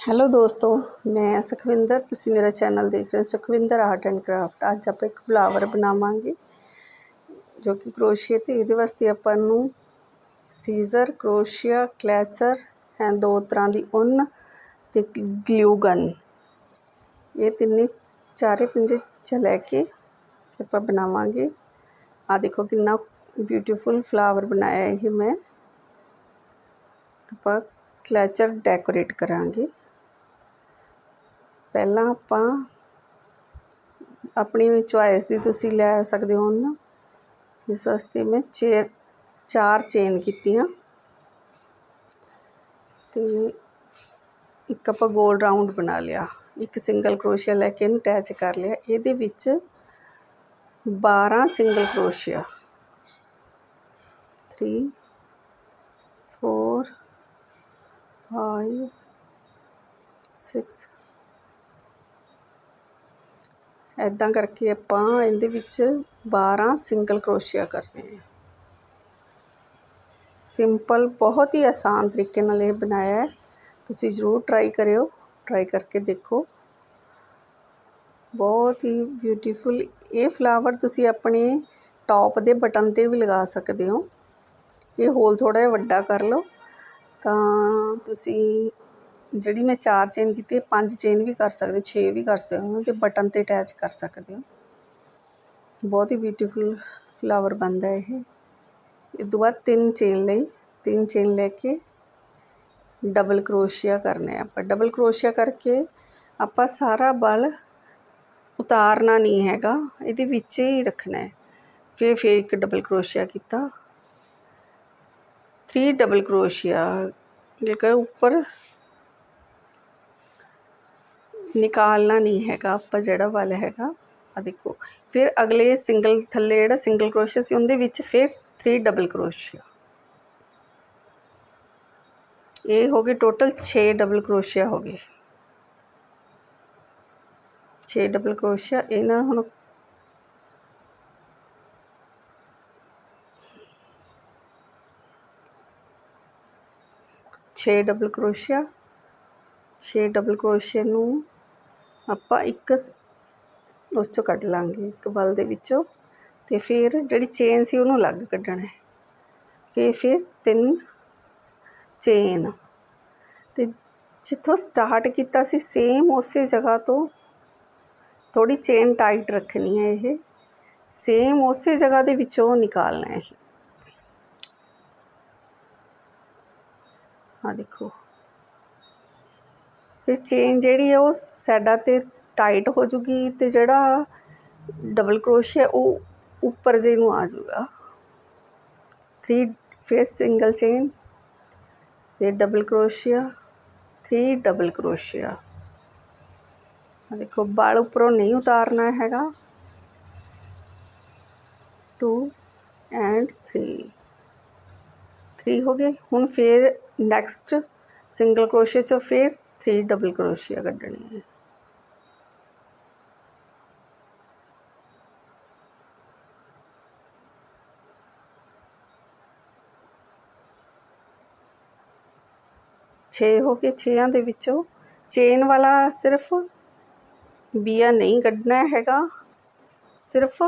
Hello ਦੋਸਤੋ, ਮੈਂ ਸੁਖਵਿੰਦਰ, ਤੁਸੀਂ ਮੇਰਾ ਚੈਨਲ ਦੇਖ ਰਹੇ ਹੋ ਸੁਖਵਿੰਦਰ ਆਰਟ ਐਂਡ ਕਰਾਫਟ ਅੱਜ ਆਪਾਂ ਇੱਕ ਫਲਾਵਰ ਬਣਾਵਾਂਗੇ, ਜੋ ਕਿ ਕਰੋਸ਼ੀਆ ਤੇ ਇਹਦੇ ਵਾਸਤੇ ਆਪਾਂ ਨੂੰ ਸੀਜ਼ਰ ਕਰੋਸ਼ੀਆ, ਕਲੈਚਰ ਹੈ ਦੋ ਤਰ੍ਹਾਂ ਦੀ ਉੱਨ ਤੇ ਗਲਿਊ ਗਨ ਇਹ ਤਿੰਨੇ ਚਾਰੇ ਪੰਜੇ ਚ ਲੈ ਕੇ ਆਪਾਂ ਬਣਾਵਾਂਗੇ। ਆ ਦੇਖੋ ਕਿੰਨਾ ਬਿਊਟੀਫੁਲ ਫਲਾਵਰ ਬਣਾਇਆ ਇਹ ਮੈਂ। ਆਪਾਂ ਕਲੈਚਰ ਡੈਕੋਰੇਟ ਕਰਾਂਗੇ। ਪਹਿਲਾਂ ਆਪਾਂ ਆਪਣੀ ਚੋਇਸ ਦੀ ਤੁਸੀਂ ਲੈ ਸਕਦੇ ਹੋ ਨਾ। ਇਸ ਵਾਸਤੇ ਮੈਂ ਚੇ, ਚਾਰ ਚੇਨ ਕੀਤੀਆਂ। ਤੇ ਇੱਕ ਆਪਾਂ ਗੋਲ ਰਾਉਂਡ ਬਣਾ ਲਿਆ। ਇੱਕ ਸਿੰਗਲ ਕਰੋਸ਼ੀਆ ਲੈ ਕੇ ਇਹਨੂੰ ਅਟੈਚ ਕਰ ਲਿਆ। ਇਹਦੇ ਵਿੱਚ 12 ਸਿੰਗਲ ਕਰੋਸ਼ੀਆ 3 4 5 6 ਇੱਦਾਂ ਕਰਕੇ ਆਪਾਂ ਇਹਦੇ ਵਿੱਚ 12 ਸਿੰਗਲ ਕਰੋਸ਼ੀਆ ਕਰਨੇ ਆ ਸਿੰਪਲ ਬਹੁਤ ਹੀ ਆਸਾਨ ਤਰੀਕੇ ਨਾਲ ਇਹ ਬਣਾਇਆ ਹੈ। ਤੁਸੀਂ ਜ਼ਰੂਰ ਟਰਾਈ ਕਰਿਓ ਟਰਾਈ ਕਰਕੇ ਦੇਖੋ। ਬਹੁਤ ਹੀ ਬਿਊਟੀਫੁਲ ਇਹ ਫਲਾਵਰ ਤੁਸੀਂ ਆਪਣੇ ਟੌਪ ਦੇ ਬਟਨ ਤੇ ਵੀ ਲਗਾ ਸਕਦੇ ਹੋ। ਇਹ ਹੋਲ ਥੋੜਾ ਜਿਹਾ ਵੱਡਾ ਕਰ ਲਓ। ਤਾਂ ਤੁਸੀਂ ਜਿਹੜੀ ਮੈਂ ਚਾਰ ਚੇਨ ਕੀਤੀ ਹੈ ਪੰਜ ਚੇਨ ਵੀ ਕਰ ਸਕਦੇ ਹੋ, ਛੇ ਵੀ ਕਰ ਸਕਦੇ ਹੋ ਅਤੇ ਬਟਨ 'ਤੇ ਅਟੈਚ ਕਰ ਸਕਦੇ ਹੋ। ਬਹੁਤ ਹੀ ਬਿਊਟੀਫੁਲ ਫਲਾਵਰ ਬਣਦਾ ਇਹ। ਇਹ ਤੋਂ ਬਾਅਦ ਤਿੰਨ ਚੇਨ ਲਈ, ਤਿੰਨ ਚੇਨ ਲੈ ਕੇ ਡਬਲ ਕਰੋਸ਼ੀਆ ਕਰਨਾ ਹੈ ਆਪਾਂ। ਡਬਲ ਕਰੋਸ਼ੀਆ ਕਰਕੇ ਆਪਾਂ ਸਾਰਾ ਬਲ ਉਤਾਰਨਾ ਨਹੀਂ ਹੈਗਾ, ਇਹਦੇ ਵਿੱਚ ਹੀ ਰੱਖਣਾ ਹੈ। ਫਿਰ ਫਿਰ ਇੱਕ ਡਬਲ ਕਰੋਸ਼ੀਆ ਕੀਤਾ। 3 ਡਬਲ ਕਰੋਸ਼ੀਆ ਕਰ ਉੱਪਰ ਨਿਕਾਲਣਾ ਨਹੀਂ ਹੈਗਾ, ਆਪਾਂ ਜਿਹੜਾ ਵੱਲ ਹੈਗਾ ਆ ਦੇਖੋ। ਫਿਰ ਅਗਲੇ ਸਿੰਗਲ ਥੱਲੇ ਜਿਹੜਾ ਸਿੰਗਲ ਕਰੋਸ਼ੀਆ ਸੀ, ਉਹਦੇ ਵਿੱਚ ਫਿਰ 3 ਡਬਲ ਕਰੋਸ਼ੀਆ ਇਹ ਹੋ ਗਏ ਟੋਟਲ 6 ਡਬਲ ਕਰੋਸ਼ੀਆ ਹੋ ਗਏ। 6 ਡਬਲ ਕਰੋਸ਼ੀਆ ਇਹਨਾਂ ਹੁਣ ਛੇ ਡਬਲ ਕਰੋਸ਼ੀਆ ਛੇ ਡਬਲ ਕਰੋਸ਼ੀਆ ਨੂੰ ਆਪਾਂ ਇੱਕ ਉਸ ਚੋਂ ਕੱਢ ਲਾਂਗੇ, ਇੱਕ ਬਲ ਦੇ ਵਿੱਚੋਂ ਤੇ ਫਿਰ ਜਿਹੜੀ ਚੇਨ ਸੀ ਉਹਨੂੰ ਅਲੱਗ ਕੱਢਣਾ ਹੈ। ਫਿਰ ਫਿਰ ਤਿੰਨ ਚੇਨ। ਤੇ ਜਿੱਥੋਂ ਸਟਾਰਟ ਕੀਤਾ ਸੀ ਸੇਮ ਉਸੇ ਜਗ੍ਹਾ ਤੋਂ ਥੋੜੀ ਚੇਨ ਟਾਈਟ ਰੱਖਣੀ ਹੈ ਇਹ। ਸੇਮ ਉਸੇ ਜਗ੍ਹਾ ਦੇ ਵਿੱਚੋਂ ਨਿਕਾਲਣਾ ਹੈ ਆ ਦੇਖੋ। ਫਿਰ ਚੇਨ ਜਿਹੜੀ ਹੈ ਉਹ ਸਾਈਡਾਂ ਤੇ ਟਾਈਟ ਹੋ ਜੂਗੀ ਅਤੇ ਜਿਹੜਾ ਡਬਲ ਕਰੋਸ਼ੀਆ ਉਹ ਉੱਪਰ ਜੇ ਨੂੰ ਆ ਜੂਗਾ। 3 ਫਿਰ ਸਿੰਗਲ ਚੇਨ ਫਿਰ ਡਬਲ ਕਰੋਸ਼ੀਆ ਥ੍ਰੀ ਡਬਲ ਕਰੋਸ਼ੀਆ ਆ। ਦੇਖੋ ਬਾਲ ਉੱਪਰੋਂ ਨਹੀਂ ਉਤਾਰਨਾ ਹੈਗਾ। 2 ਐਂਡ 3 3 ਹੋ ਗਏ। ਹੁਣ ਫਿਰ ਨੈਕਸਟ ਸਿੰਗਲ ਕਰੋਸ਼ੀਆ ਚੋਂ ਫਿਰ 3 ਡਬਲ ਕਰੋਸ਼ੀਆ ਕੱਢਣੀ ਹੈ। ਛੇ ਹੋ ਕੇ ਛੇਆਂ ਦੇ ਵਿੱਚੋਂ ਚੇਨ ਵਾਲਾ ਸਿਰਫ ਬੀਆ ਨਹੀਂ ਕੱਢਣਾ ਹੈਗਾ, ਸਿਰਫ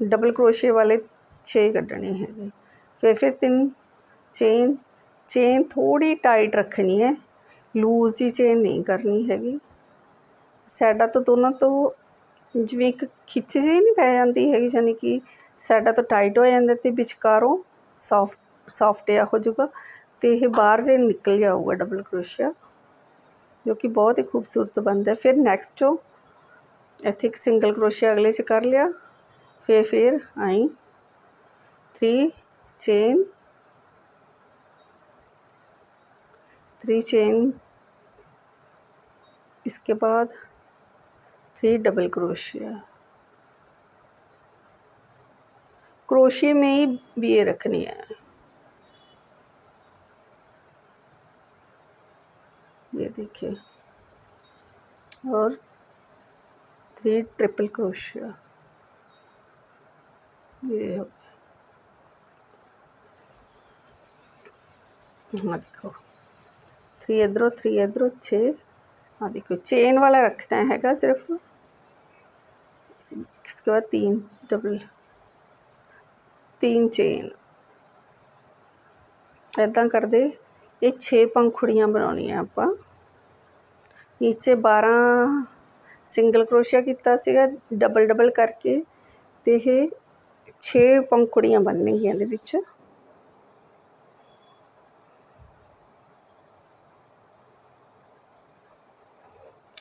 ਡਬਲ ਕਰੋਸ਼ੀਆ ਵਾਲੇ 6 ਕੱਢਣੇ ਹੈਗੇ। ਫਿਰ ਫਿਰ ਤਿੰਨ ਚੇਨ ਚੇਨ ਥੋੜੀ ਟਾਈਟ ਰੱਖਣੀ ਹੈ। ਲੂਜ਼ ਜੀ ਚੇਨ ਨਹੀਂ ਕਰਨੀ ਹੈਗੀ। ਸਾਈਡਾਂ ਤੋਂ ਦੋਨਾਂ ਤੋਂ ਜਿਵੇਂ ਇੱਕ ਖਿੱਚ ਜੀ ਨਹੀਂ ਪੈ ਜਾਂਦੀ ਹੈਗੀ ਯਾਨੀ ਕਿ ਸਾਈਡਾਂ ਤੋਂ ਟਾਈਟ ਹੋ ਜਾਂਦਾ ਤੇ ਵਿਚਕਾਰੋਂ ਸੌਫਟ ਸੌਫਟ ਆ ਹੋ ਜਾਊਗਾ ਤੇ ਇਹ ਬਾਹਰ ਜੇ ਨਿਕਲ ਜਾਊਗਾ ਡਬਲ ਕਰੋਸ਼ੀਆ ਜੋ ਕਿ ਬਹੁਤ ਹੀ ਖੂਬਸੂਰਤ ਬਣਦਾ। ਫਿਰ ਨੈਕਸਟ ਇੱਥੇ ਇੱਕ ਸਿੰਗਲ ਕਰੋਸ਼ੀਆ ਅਗਲੇ 'ਚ ਕਰ ਲਿਆ, ਫਿਰ ਫਿਰ ਆਈ। 3 ਚੇਨ 3 चेन इसके बाद थ्री डबल क्रोशिया क्रोशिया में ही बी ए रखनी है। ये देखिए। और थ्री ट्रिपल क्रोशिया ये हो हाँ देखो। 3 ਇਧਰੋਂ 3 ਇਧਰੋਂ 6 ਆ देखो चेन वाला रखना हैगा सिर्फ इसके बाद तीन डबल तीन चेन ਇਦਾਂ ਕਰਦੇ ਇਹ 6 ਪੰਖੁੜੀਆਂ ਬਣਾਉਣੀਆਂ ਆਪਾਂ ਨੀਚੇ 12 ਸਿੰਗਲ ਕਰੋਸ਼ੀਆ ਕੀਤਾ ਸੀਗਾ ਡਬਲ ਡਬਲ ਕਰਕੇ ਤੇ ਇਹ 6 ਪੰਖੁੜੀਆਂ ਬਣਨਗੀਆਂ ਇਹਦੇ ਵਿੱਚ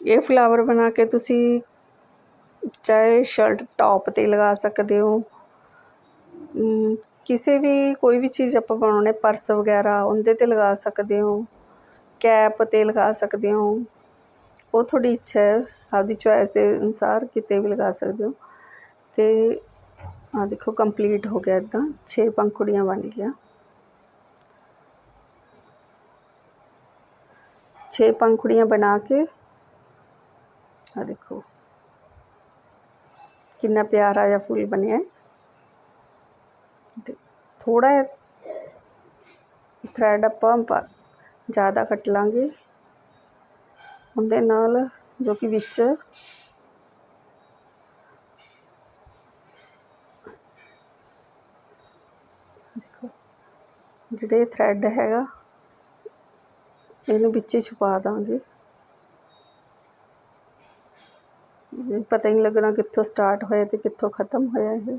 ਇਹ ਫਲਾਵਰ ਬਣਾ ਕੇ ਤੁਸੀਂ ਚਾਹੇ ਸ਼ਰਟ ਟੌਪ ਤੇ ਲਗਾ ਸਕਦੇ ਹੋ। ਕਿਸੇ ਵੀ, ਕੋਈ ਵੀ ਚੀਜ਼ ਆਪਾਂ ਬਣਾਉਣੇ ਪਰਸ ਵਗੈਰਾ, ਉਹਦੇ ਤੇ ਲਗਾ ਸਕਦੇ ਹੋ। ਕੈਪ ਤੇ ਲਗਾ ਸਕਦੇ ਹੋ। ਉਹ ਤੁਹਾਡੀ ਇੱਛਾ ਹੈ, ਆਪਦੀ ਚੁਆਇਸ ਦੇ ਅਨੁਸਾਰ ਕਿਤੇ ਵੀ ਲਗਾ ਸਕਦੇ ਹੋ। ਤੇ ਆ ਦੇਖੋ ਕੰਪਲੀਟ ਹੋ ਗਿਆ ਇਦਾਂ। 6 ਪੰਖੁੜੀਆਂ ਬਣ ਗਈਆਂ। 6 ਪੰਖੁੜੀਆਂ ਬਣਾ ਕੇ ਆ ਦੇਖੋ। ਕਿੰਨਾ ਪਿਆਰਾ ਜਿਹਾ ਫੁੱਲ ਬਣਿਆ ਹੈ। ਤੇ ਥੋੜਾ ਥ੍ਰੈਡ ਆਪਾਂ ਜ਼ਿਆਦਾ ਕੱਟ ਲਾਂਗੇ। ਉਹਦੇ ਨਾਲ ਜੋ ਕਿ ਵਿੱਚ ਦੇਖੋ, ਜਿਹੜੇ ਥ੍ਰੈਡ ਹੈਗਾ, ਇਹਨੂੰ ਵਿੱਚ ਛੁਪਾ ਦਾਂਗੇ। ਪਤਾ ਹੀ ਨਹੀਂ ਲੱਗਣਾ ਕਿੱਥੋਂ ਸਟਾਰਟ ਹੋਇਆ ਤੇ ਕਿੱਥੋਂ ਖਤਮ ਹੋਇਆ ਇਹ।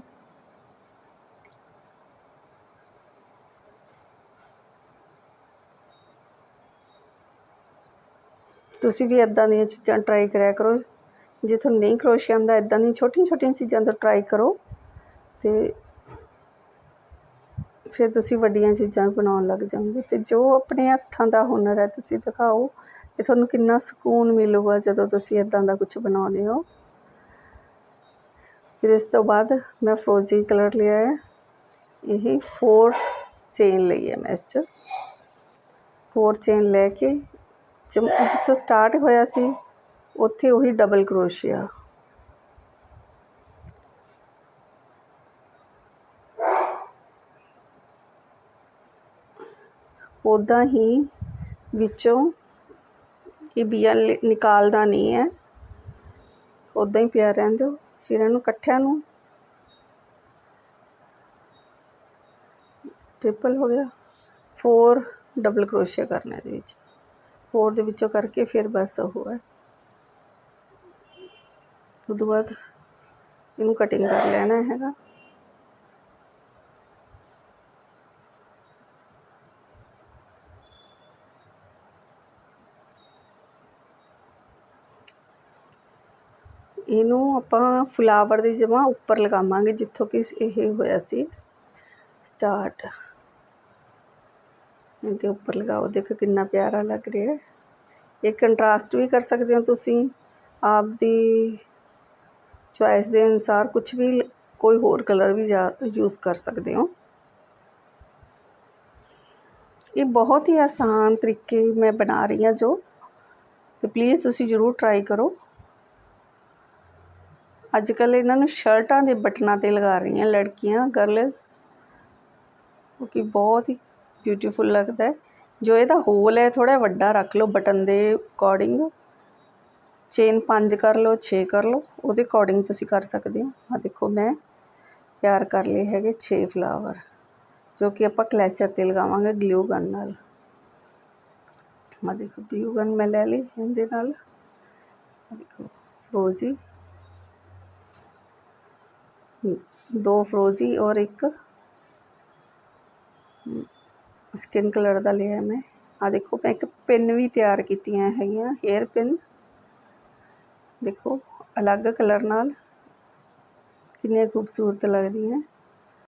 ਤੁਸੀਂ ਵੀ ਇਦਾਂ ਦੀਆਂ ਚੀਜ਼ਾਂ ਟਰਾਈ ਕਰਿਆ ਕਰੋ। ਜੇ ਤੁਹਾਨੂੰ ਨਹੀਂ ਕਰੋਸ਼ੀਆ ਆਉਂਦਾ ਇਦਾਂ ਦੀਆਂ ਛੋਟੀਆਂ ਛੋਟੀਆਂ ਚੀਜ਼ਾਂ ਤੋਂ ਟਰਾਈ ਕਰੋ ਤੇ ਫਿਰ ਤੁਸੀਂ ਵੱਡੀਆਂ ਚੀਜ਼ਾਂ ਬਣਾਉਣ ਲੱਗ ਜਾਓਗੇ ਅਤੇ ਜੋ ਆਪਣੇ ਹੱਥਾਂ ਦਾ ਹੁਨਰ ਹੈ ਤੁਸੀਂ ਦਿਖਾਓ ਅਤੇ ਤੁਹਾਨੂੰ ਕਿੰਨਾ ਸਕੂਨ ਮਿਲੂਗਾ ਜਦੋਂ ਤੁਸੀਂ ਇੱਦਾਂ ਦਾ ਕੁਝ ਬਣਾਉਂਦੇ ਹੋ। ਫਿਰ ਇਸ ਤੋਂ ਬਾਅਦ ਮੈਂ ਫਰੋਜੀ ਕਲਰ ਲਿਆ ਹੈ। ਇਹ ਫੋਰ ਚੇਨ ਲਈ ਹੈ ਮੈਂ ਇਸ 'ਚ। ਫੋਰ ਚੇਨ ਲੈ ਕੇ ਜਿੱਥੋਂ ਸਟਾਰਟ ਹੋਇਆ ਸੀ, ਉੱਥੇ ਉਹੀ ਡਬਲ ਕਰੋਸ਼ੀਆ ਉਦਾਂ ਹੀ ਵਿੱਚੋਂ ਇਹ ਬੀਆ ਲ, ਨਿਕਾਲਦਾ ਨਹੀਂ ਹੈ। ਉੱਦਾਂ ਹੀ ਪਿਆ ਰਹਿਣ ਦਿਓ ਫਿਰ ਇਹਨੂੰ ਇਕੱਠਿਆਂ ਨੂੰ ਟ੍ਰਿਪਲ ਹੋ ਗਿਆ। 4 ਡਬਲ ਕਰੋਸ਼ੀਆ ਕਰਨਾ ਇਹਦੇ ਵਿੱਚ। 4 ਦੇ ਵਿੱਚੋਂ ਕਰਕੇ ਫਿਰ ਬਸ ਉਹ ਹੈ। ਉਦੋਂ ਬਾਅਦ ਇਹਨੂੰ ਕਟਿੰਗ ਕਰ ਲੈਣਾ ਹੈਗਾ। ਇਹਨੂੰ ਆਪਾਂ ਫਲਾਵਰ ਦੀ ਜਗ੍ਹਾ ਉੱਪਰ ਲਗਾਵਾਂਗੇ, ਜਿੱਥੋਂ ਕਿ ਇਹ ਹੋਇਆ ਸੀ ਸਟਾਰਟ ਇਹਦੇ ਉੱਪਰ ਲਗਾਓ, ਦੇਖੋ ਕਿੰਨਾ ਪਿਆਰਾ ਲੱਗ ਰਿਹਾ। ਹੈ ਇਹ ਕੰਟਰਾਸਟ ਵੀ ਕਰ ਸਕਦੇ ਹੋ ਤੁਸੀਂ ਆਪ ਦੀ ਚੁਆਇਸ ਦੇ ਅਨਸਾਰ ਕੁਝ ਵੀ ਕੋਈ ਹੋਰ ਕਲਰ ਵੀ ਯੂਜ਼ ਕਰ ਸਕਦੇ ਹੋ। ਇਹ ਬਹੁਤ ਹੀ ਆਸਾਨ ਤਰੀਕੇ ਮੈਂ ਬਣਾ ਰਹੀ ਹਾਂ ਜੋ, ਤੇ ਪਲੀਜ਼ ਤੁਸੀਂ ਜ਼ਰੂਰ ਟਰਾਈ ਕਰੋ। ਅੱਜ ਕੱਲ ਇਹਨਾਂ ਨੂੰ ਸ਼ਰਟਾਂ ਦੇ ਬਟਨਾਂ ਤੇ ਲਗਾ ਰਹੀਆਂ ਲੜਕੀਆਂ ਗਰਲਸ ਕਿਉਂਕਿ ਬਹੁਤ ਹੀ ਬਿਊਟੀਫੁਲ ਲੱਗਦਾ ਜੋ ਇਹਦਾ ਹੋਲ ਹੈ ਥੋੜਾ ਵੱਡਾ ਰੱਖ ਲਓ ਬਟਨ ਦੇ ਅਕੋਰਡਿੰਗ ਚੇਨ 5 ਕਰ ਲਓ 6 ਕਰ ਲਓ, ਉਹਦੇ ਅਕੋਰਡਿੰਗ ਤੁਸੀਂ ਕਰ ਸਕਦੇ ਹੋ। ਆ ਦੇਖੋ ਮੈਂ ਤਿਆਰ ਕਰ ਲਏ ਹੈਗੇ 6 ਫਲਾਵਰ ਜੋ ਕਿ ਆਪਾਂ ਕਲੈਚਰ ਤੇ ਲਗਾਵਾਂਗੇ ਗਲੂ ਗਨ ਨਾਲ। ਆ ਦੇਖੋ ਗਲੂ ਗਨ ਮੈਂ ਲੈ ਲਈ ਇਹਦੇ ਨਾਲ। ਦੇਖੋ, ਫਰੋਜੀ। ਦੋ ਫਰੋਜੀ ਔਰ ਇੱਕ ਸਕਿਨ ਕਲਰ ਦਾ ਲਿਆ ਮੈਂ। ਆ ਦੇਖੋ, ਮੈਂ ਇੱਕ ਪਿੰਨ ਵੀ ਤਿਆਰ ਕੀਤੀਆਂ ਹੈਗੀਆਂ, ਹੇਅਰ ਪਿੰਨ। ਦੇਖੋ, ਅਲੱਗ ਕਲਰ ਨਾਲ ਕਿੰਨੀਆਂ ਖੂਬਸੂਰਤ ਲੱਗਦੀਆਂ।